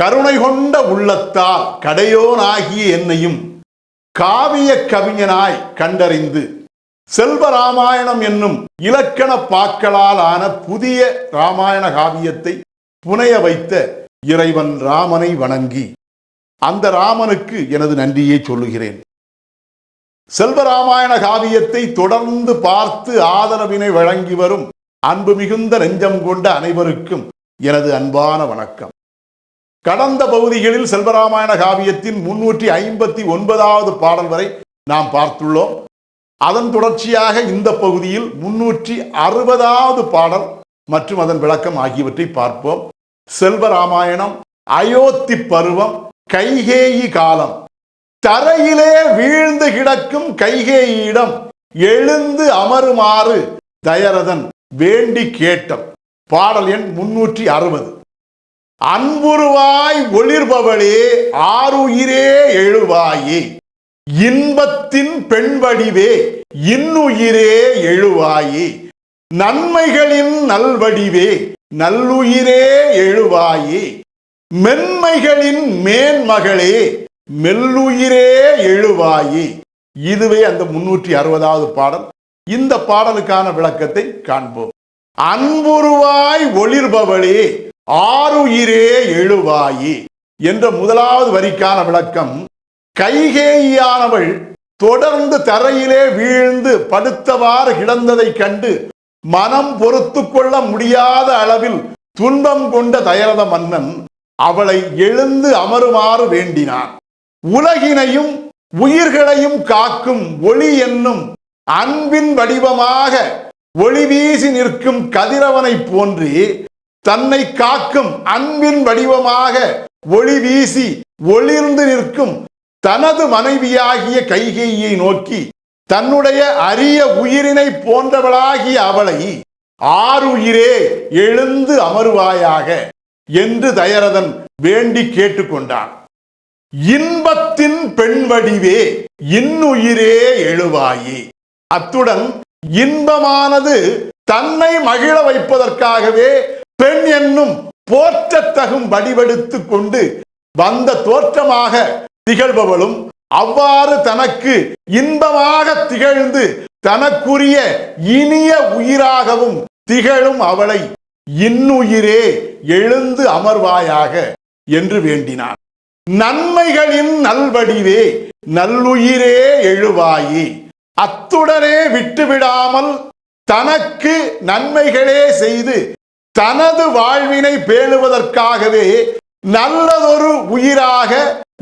கருணை கொண்ட உள்ளத்தால் கடையோனாகிய என்னையும் காவிய கவிஞனாய் கண்டறிந்து செல்வ ராமாயணம் என்னும் இலக்கண பாக்களால் ஆன புதிய ராமாயண காவியத்தை புனைய வைத்த இறைவன் ராமனை வணங்கி அந்த ராமனுக்கு எனது நன்றியை சொல்லுகிறேன். செல்வராமாயண காவியத்தை தொடர்ந்து பார்த்து ஆதரவினை வழங்கி வரும் அன்பு மிகுந்த நெஞ்சம் கொண்ட அனைவருக்கும் எனது அன்பான வணக்கம். கடந்த பகுதிகளில் செல்வராமாயண காவியத்தின் முன்னூற்றி ஐம்பத்தி ஒன்பதாவது பாடல் வரை நாம் பார்த்துள்ளோம். அதன் தொடர்ச்சியாக இந்த பகுதியில் முன்னூற்றி அறுபதாவது பாடல் மற்றும் அதன் விளக்கம் ஆகியவற்றை பார்ப்போம். செல்வராமாயணம் அயோத்தி பருவம் கைகேயி காலம். தரையிலே வீழ்ந்து கிடக்கும் கைகேயிடம் எழுந்து அமருமாறு தயரதன் வேண்டி கேட்டம். பாடல் எண் முன்னூற்றி அறுபது. அன்புருவாய் ஒளிர்பவளே ஆறுயிரே எழுவாயே. இன்பத்தின் பெண் வடிவே இன்னுயிரே எழுவாயே. நன்மைகளின் நல்வடிவே நல்லுயிரே எழுவாயே. மென்மைகளின் மேன்மகளே மெல்லுயிரே எழுவாயே. இதுவே அந்த முன்னூற்றி அறுபதாவது பாடல். இந்த பாடலுக்கான விளக்கத்தை காண்போம். அன்புருவாய் ஒளிர்பவளே ஆறுயிரே எழுவாயி என்ற முதலாவது வரிக்கான விளக்கம் கைகேயானவள் தொடர்ந்து தரையிலே வீழ்ந்து படுத்தவாறு கிடந்ததைக் கண்டு மனம் பொறுத்து கொள்ள முடியாத அளவில் துன்பம் கொண்ட தயரத மன்னன் அவளை எழுந்து அமருமாறு வேண்டினான். உலகினையும் உயிர்களையும் காக்கும் ஒளி என்னும் அன்பின் வடிவமாக ஒளி வீசி நிற்கும் கதிரவனை போன்று தன்னை காக்கும் அன்பின் வடிவமாக ஒளி வீசி ஒளிர்ந்து நிற்கும் தனது மனைவியாகிய கைகையை நோக்கி தன்னுடைய அரிய உயிரினை போன்றவளாகிய அவளை ஆறுயிரே எழுந்து அமருவாயாக என்று தயரதன் வேண்டி கேட்டுக்கொண்டான். இன்பத்தின் பெண் வடிவே இன்னுயிரே எழுவாயே. அத்துடன் இன்பமானது தன்னை மகிழ வைப்பதற்காகவே பெண் என்னும் போற்றத்தகும் வடிவெடுத்து கொண்டு வந்த தோற்றமாக திகழ்பவளும் அவ்வாறு தனக்கு இன்பமாக திகழ்ந்து தனக்குரிய இனிய உயிராகவும் திகழும் அவளை இன்னுயிரே எழுந்து அமர்வாயாக என்று வேண்டினான். நன்மைகளின் நல்வடிவே நல்லுயிரே எழுவாயே. அத்துடனே விட்டுவிடாமல் தனக்கு நன்மைகளே செய்து தனது வாழ்வினை பேணுவதற்காகவே நல்லதொரு உயிராக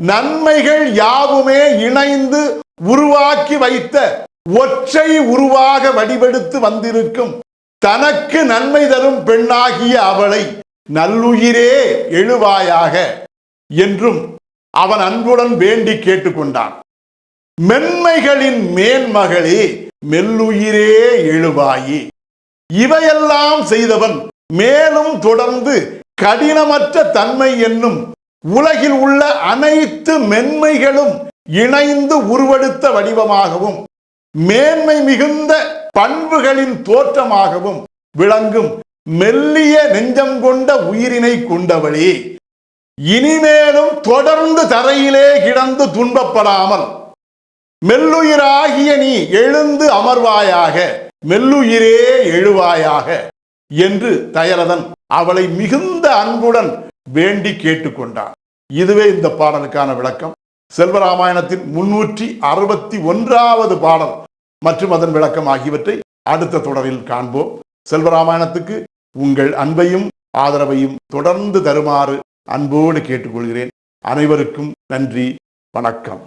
நன்மைகள் யாவுமே இணைந்து உருவாக்கி வைத்த ஒற்றை உருவாக வடிவெடுத்து வந்திருக்கும் தனக்கு நன்மை தரும் பெண்ணாகிய அவளை நல்லுயிரே எழுவாயாக என்றும் அவன் அன்புடன் வேண்டி கேட்டுக்கொண்டான். மென்மைகளின் மேன்மகளே மெல்லுயிரே எழுவாயே. இவையெல்லாம் செய்தவன் மேலும் தொடர்ந்து கடினமற்ற தன்மை என்னும் உலகில் உள்ள அனைத்து மென்மைகளும் இணைந்து உருவெடுத்த வடிவமாகவும் மேன்மை மிகுந்த பண்புகளின் தோற்றமாகவும் விளங்கும் மெல்லிய நெஞ்சம் கொண்ட உயிரினை கொண்டவளே. இனிமேலும் தொடர்ந்து தரையிலே கிடந்து துன்பப்படாமல் மெல்லுயிராகிய நீ எழுந்து அமர்வாயாக மெல்லுயிரே எழுவாயாக. என்று தயரதன் அவளை மிகுந்த அன்புடன் வேண்டி கேட்டுக்கொண்டான். இதுவே இந்த பாடலுக்கான விளக்கம். செல்வராமாயணத்தின் முன்னூற்றி அறுபத்தி ஒன்றாவது பாடல் மற்றும் அதன் விளக்கம் ஆகியவற்றை அடுத்த தொடரில் காண்போம். செல்வராமாயணத்துக்கு உங்கள் அன்பையும் ஆதரவையும் தொடர்ந்து தருமாறு அன்போடு கேட்டுக்கொள்கிறேன். அனைவருக்கும் நன்றி வணக்கம்.